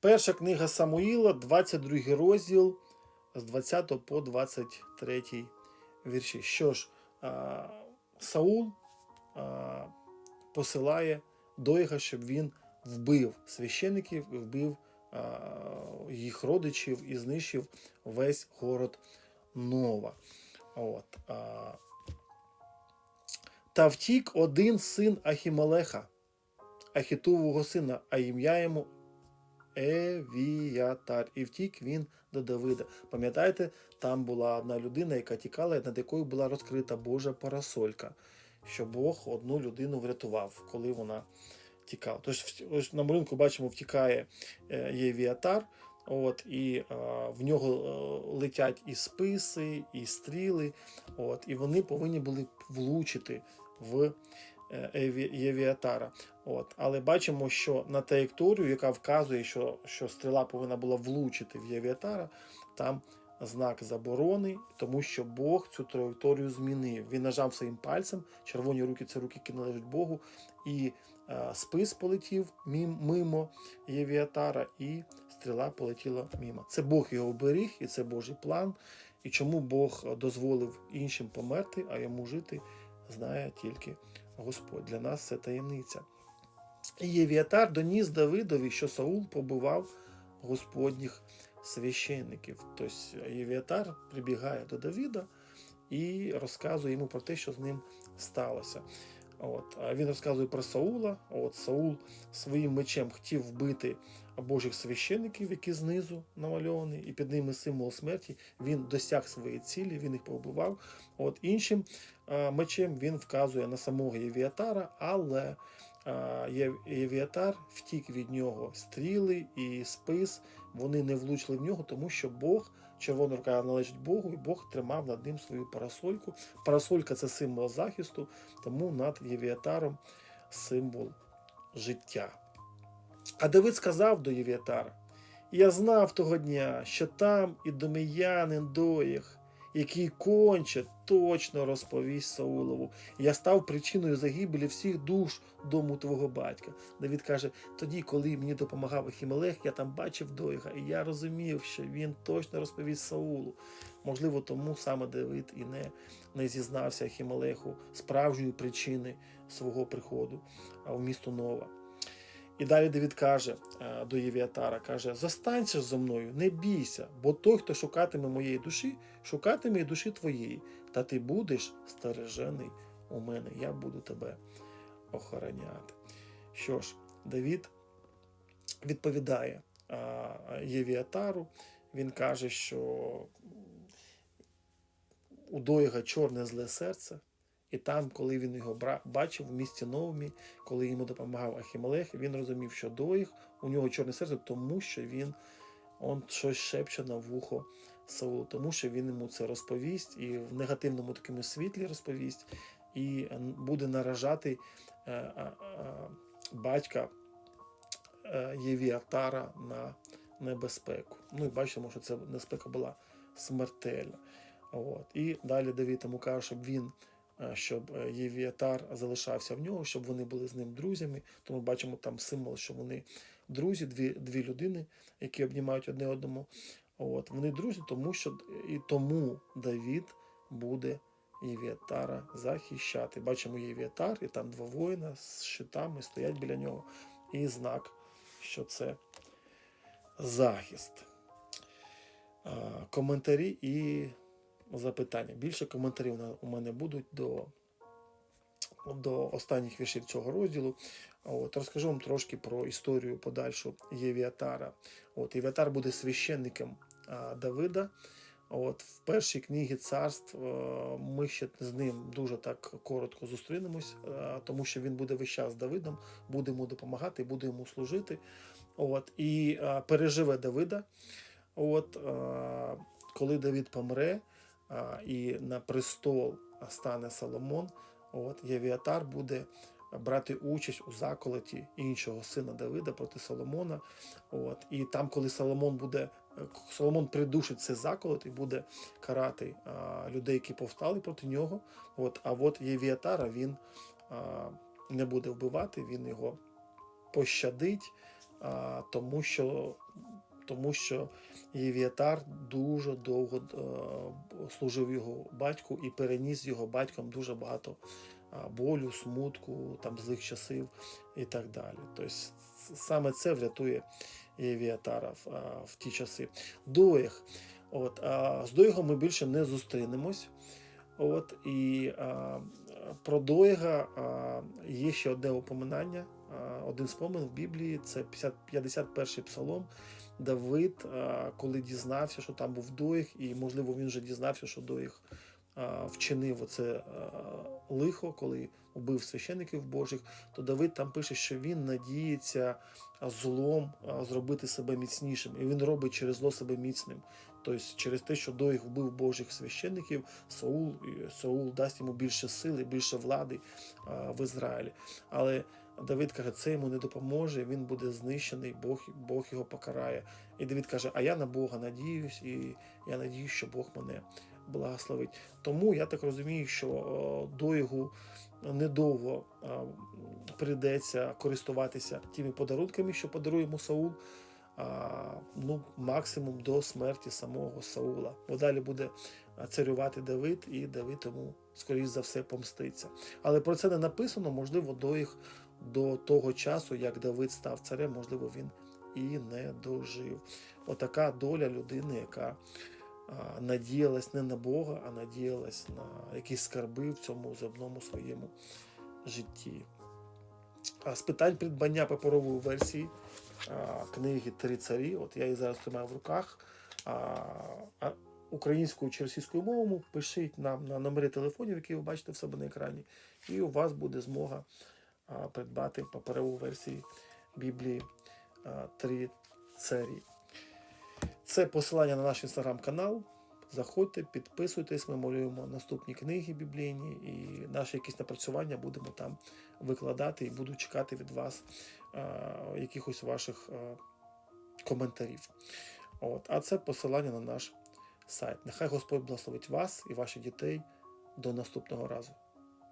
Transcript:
Перша книга Самуїла, 22 розділ з 20 по 23 вірші. Що ж, Саул посилає Дойга, щоб він вбив священиків вбив їх родичів і знищив весь город Нова. От, та втік один син Ахімелеха, Ахітувого сина, а ім'я йому Евіатар. І втік він до Давида. Пам'ятаєте, там була одна людина, яка тікала, над якою була розкрита Божа парасолька, що Бог одну людину врятував, коли вона тікала. Тож ось на малюнку бачимо, втікає е, Євіатар. От, і е, в нього е, летять і списи, і стріли, от, і вони повинні були влучити в е, Євіатара. От, але бачимо, що на траєкторію, яка вказує, що, що стріла повинна була влучити в Євіатара, там знак заборони, тому що Бог цю траєкторію змінив. Він нажав своїм пальцем, червоні руки це руки, які належать Богу, і е, спис полетів мимо Євіатара, і стріла полетіла мимо. Це Бог його оберіг, і це Божий план. І чому Бог дозволив іншим померти, а йому жити, знає тільки Господь. Для нас це таємниця. І Євіатар доніс Давидові, що Саул побував господніх священників. Тобто Євіатар прибігає до Давіда і розказує йому про те, що з ним сталося. От. Він розказує про Саула. От Саул своїм мечем хотів вбити божих священників, які знизу намальовані, і під ними символ смерті. Він досяг своєї цілі, він їх побивав. От іншим мечем він вказує на самого Євіатара, але Євіатар втік від нього стріли і спис. Вони не влучили в нього, тому що Бог, червона рука належить Богу, і Бог тримав над ним свою парасольку. Парасолька це символ захисту, тому над Євіатаром символ життя. А Давид сказав до Євіатара: Я знав того дня, що там і доміянин доїх, який конче точно розповість Саулову. Я став причиною загибелі всіх душ дому твого батька. Давід каже: тоді, коли мені допомагав Ахімелех, я там бачив Доїга, і я розумів, що він точно розповість Саулу. Можливо, тому саме Давид і не, не зізнався Ахімелеху справжньої причини свого приходу в місто Нова. І далі Давід каже е, до Євіатара: каже: Застанься зо мною, не бійся, бо той, хто шукатиме моєї душі, шукатиме і душі твоєї, та ти будеш стережений у мене. Я буду тебе охороняти. Що ж, Давід відповідає Євіатару. Він каже, що у Доїга чорне зле серце. І там, коли він його бачив в місті Новомі, коли йому допомагав Ахімелех, він розумів, що Доїг, у нього чорне серце, тому що він он щось шепче на вухо Саулу, тому що він йому це розповість і в негативному такому світлі розповість, і буде наражати е, е, е, батька е, Євіатара на небезпеку. Ну і бачимо, що ця небезпека була смертельна. От. І далі Давид йому каже, щоб він щоб е, Євіатар залишався в нього, щоб вони були з ним друзями. Тому бачимо там символ, що вони друзі, дві, дві людини, які обнімають одне одному. От. Вони друзі, тому що і тому Давід буде Євіатара захищати. Бачимо Євіатар, і там два воїна з щитами стоять біля нього. І знак, що це захист. Коментарі і запитання. Більше коментарів у мене будуть до, до останніх віршів цього розділу. От, розкажу вам трошки про історію подальшу Євіатара. От, Євіатар буде священником а, Давида. От, в першій книгі царств е, ми ще з ним дуже так коротко зустрінемось, е, тому що він буде весь час з Давидом, буде йому допомагати, буде йому служити. От, і е, переживе Давида. От, коли Давид помре, і на престол стане Соломон, от Євіатар буде брати участь у заколоті іншого сина Давида проти Соломона. От, і там, коли Соломон буде, Соломон придушить цей заколот і буде карати а, людей, які повстали проти нього. От, а от Євіатара він а, не буде вбивати, він його пощадить, а, тому що тому що Євіатар дуже довго е, служив його батьку і переніс його батьком дуже багато болю, смутку, там злих часів і так далі. Тобто саме це врятує Євіатара в, в ті часи. Доїг. От, а, з Доїгом ми більше не зустрінемось. От, і а, про Доїга є ще одне упоминання, а, один спомин в Біблії це 50, 51 псалом. Давид, коли дізнався, що там був Доїг, і, можливо, він вже дізнався, що Доїг а, вчинив оце лихо, коли убив священиків Божих, то Давид там пише, що він надіється злом зробити себе міцнішим. І він робить через зло себе міцним. Тобто через те, що Доїг вбив Божих священників, Саул, Саул дасть йому більше сили, більше влади в Ізраїлі. Але Давид каже, це йому не допоможе, він буде знищений, Бог, Бог його покарає. І Давид каже: А я на Бога надіюсь, і я надіюсь, що Бог мене благословить. Тому я так розумію, що Доїгу недовго а, прийдеться користуватися тими подарунками, що подарує йому Саул. Ну, максимум до смерті самого Саула. Бо далі буде царювати Давид, і Давид йому, скоріш за все, помститься. Але про це не написано, можливо, до їх до того часу, як Давид став царем, можливо, він і не дожив. Отака доля людини, яка надіялась не на Бога, а надіялась на якісь скарби в цьому земному своєму житті. З питань придбання паперової версії книги Три царі, от я її зараз тримаю в руках. Українською чи російською мовою пишіть нам на номери телефонів, які ви бачите в себе на екрані, і у вас буде змога придбати паперову версію Біблії Три царі. Це посилання на наш інстаграм-канал. Заходьте, підписуйтесь, ми малюємо наступні книги біблійні і наші якісь напрацювання будемо там викладати і буду чекати від вас а, якихось ваших а, коментарів. От. А це посилання на наш сайт. Нехай Господь благословить вас і ваших дітей. До наступного разу.